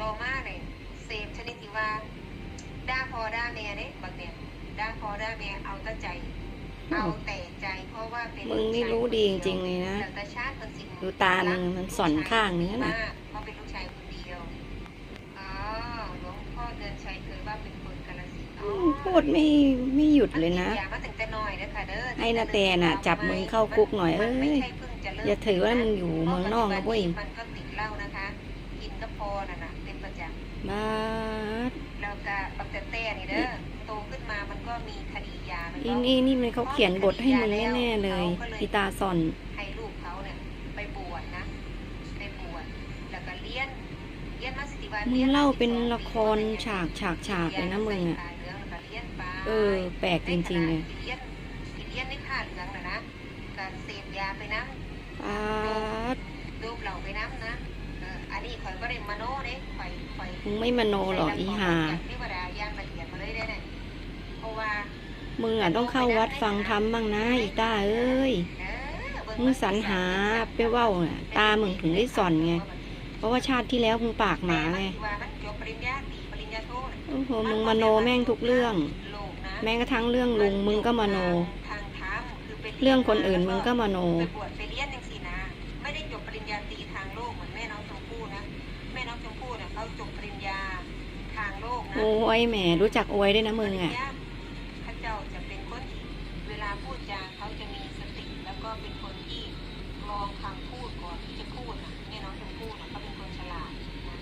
ต่อมาเนี่ยเสพชนิดที่ว่าด่าพอด่าแม่เด้บางเนี่ยด่าพอด่าแม่เอาแต่ใจ เอาแต่ใจเพราะว่าเป็นมึงนี่รู้ดีจริงๆเลยนะแต่ตาชาติเป็นสิ่งดูตามึงมันส่อนข้างนี้นะเพราะเป็นลูกชายคนเดียวอ๋อหลวงพ่อเดือนชัยเคยว่าเป็นคนกาลสินธุ์อ๋อือมพูดไม่ไม่หยุดเลยนะอย่ามาตั้งแต่น้อยเด้อค่ะเด้อให้นาแตน่ะ จับมึงเข้าคุกหน่อยเอ้ยมันไม่ใช่เพิ่งจะเริ่มอย่าถือว่ามึงอยู่เมืองนอกนะเว้ยมันก็ติดเหล้านะคะกินก็พอน่ะนะ เป็นประจบ้าดำแล้วก็บักแต่แต่นี่เด้อโตขึ้นมามันก็มีคดียามันอีก็นี่นี่มันเขาเขียนบทให้มึงแน่ๆเลยอีตาส่อน ให้ลูกเขาเนี่ยไปบวชนะไปบวชแล้วก็เรียนเรียนมาสิบวันมึงเล่าเป็นละครฉากฉากฉากเลยนะมึงอะ เออ แปลกจริงๆเลยเรียนเรียนในผ้าเหลืองนะนะการเสพยาไปนะป้าดรูปเหล่าไปน้ำนะเอออันนี้ข่อยก็ได้มโนเด้ข่อยข่อยมึงไม่มโนหรอกอีหาเทวดาย่างละเอียดมาเลยได้เนี่ยเพราะว่ามึงอะต้องเข้าวัดฟังธรรมบ้างนะอีตาเอ้ยเออเบิ่มึงสรรหาไปเว้าน่ะ ตามึงถึงได้ส่อนไง เพราะว่าชาติที่แล้วมึงปากหมาไงว่ามันจบปริญญาตรีปริญญาโทน่ะโอ้โหมึงมโนแม่งทุกเรื่องโลกนะแม้กระทั่งเรื่องลุงมึงก็มโนทางธรรมคือไปยเรื่องคนอื่นมึงก็มโน โลกนะโอ้ยแหมรู้จักอวยด้วยนะมึงอะพระเจ้าจะเป็นคนที่เวลาพูดจาเขาจะมีสติแล้วก็เป็นคนที่มองคำพูดก่อนที่จะพูดนะแม่น้องชมพู่นะเขาเป็นคนฉลาดนะ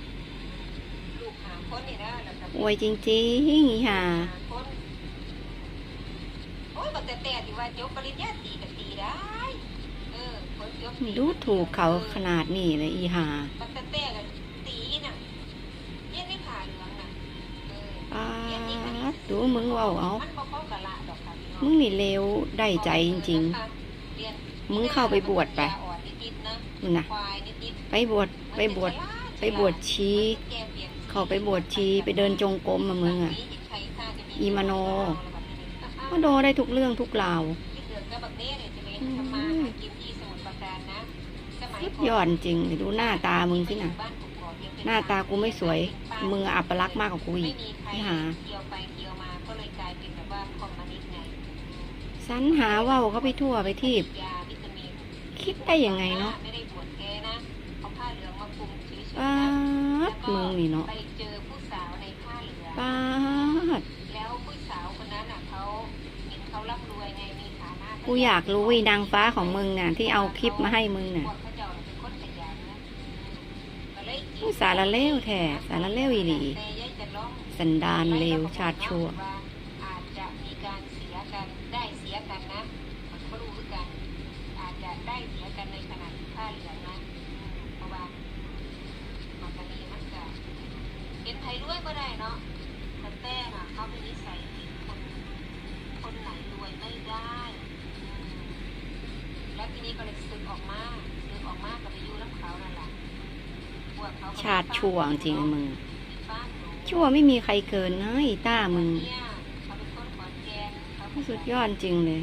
ลูกหาคนนี่นะแล้วก็อวยจริงๆอีห่าหาคนโอ้ยบักแต่แต่ที่ว่าจบปริญญาตรีก็ตีได้เออคนจบตรีดูถูกเขาขนาดนี้เลยอีห่าบักแต่แต่ก็ตีน่ะเย็นไม่ผ่าเหลืองน่ะเออ ป้า ดดูมึงเว้าเอามันบ่เข้ากะละดอกค่ะพี่น้องมึงนี่เลวได้ใจจริงมึงเข้าไปบวชไปๆมึงนะไปบวชไปบวชไปบวชชีเข้าไปบวชชีไปเดินจงกรมมามึงอะ อีมโนก็โดได้ทุกเรื่องทุกราวสุดยอดจริงเดี๋ยวดูหน้าตามึงสินะหน้าตากูไม่สวยมึงอัปลักษณ์มากกว่ากูอีกที่หา ก็เลยกลายเป็นแบบว่าคอมมานิสต์ไงสรรหาเว่าเขาไปทั่วไปทีบยาวิตามินคิดได้ยังไงเนาะไม่ได้บวชแกนะเอาผ้าเหลืองมาคลุมเฉยๆป้านะดมึงนี่เนาะไปเจอผู้สาวในผ้าเหลืองป้าดแล้วผู้สาวคนนั้นอะเขาเห็นเขาร่ำรวยไงมีฐานะกูอยากรู้ไอ้นางฟ้าของมึงน่ะที่เอาคลิปมาให้มึงน่ะพวกเขาเจ้าเป็นคนขยันนะก็เลยจีบมึงสารเลวแท้สารเลวอีหลีแต่ยายจะร้องสันดานเลวชาติชั่ว อาจจะมีการเสียกันได้เสียกันนะมัน ก็รู้คือกัน อาจจะได้เสียกันในขณะที่ผ้าเหลืองนะอืมเพราะว่ามันก็มีมันก็เห็นไทยรวยก็ได้เนาะแต่แต่น่ะเขาเป็นนิสัยที่คนคนไหนรวยไม่ได้อืมแล้วทีนี้ก็เลยซึกออกมาซึกออกมาก็ไปอยู่น้ำเขานั่นแหละพวกเขาก็ชาติชั่วจริงๆมึงบ้านหนูชั่วไม่มีใครเกินนะอีต้ามึงเนี่ยเขาเป็นคนขอนแก่นเขาเป็นสุดยอดจริงเลย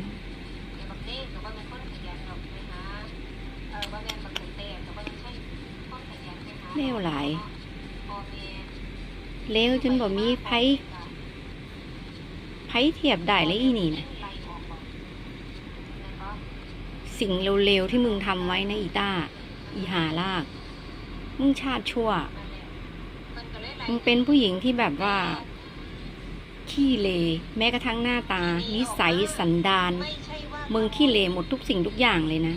เลวหลายเลวจนบ่มีไผไผเทียบได้เลยอีนี่นะสิ่งเร็วๆที่มึงทำไว้นะอีตาอีหาลาก มึงชาติชั่ว มึงเป็นผู้หญิงที่แบบว่า ขี้เล แม้กระทั่งหน้าตา นิสัยสันดาน มึงขี้เลหมดทุกสิ่งทุกอย่างเลยนะ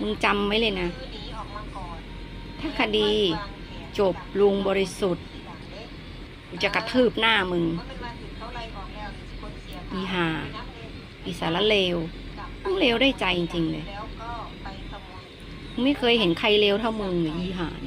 มึงจำไว้เลยนะ ถ้าคดีจบลุงบริสุทธิ์จะกระทืบหน้ามึง อีหา อีสารเลวมึงเลวได้ใจจริงๆเลย ไม่เคยเห็นใครเลวเท่ามึงเลยอีหาน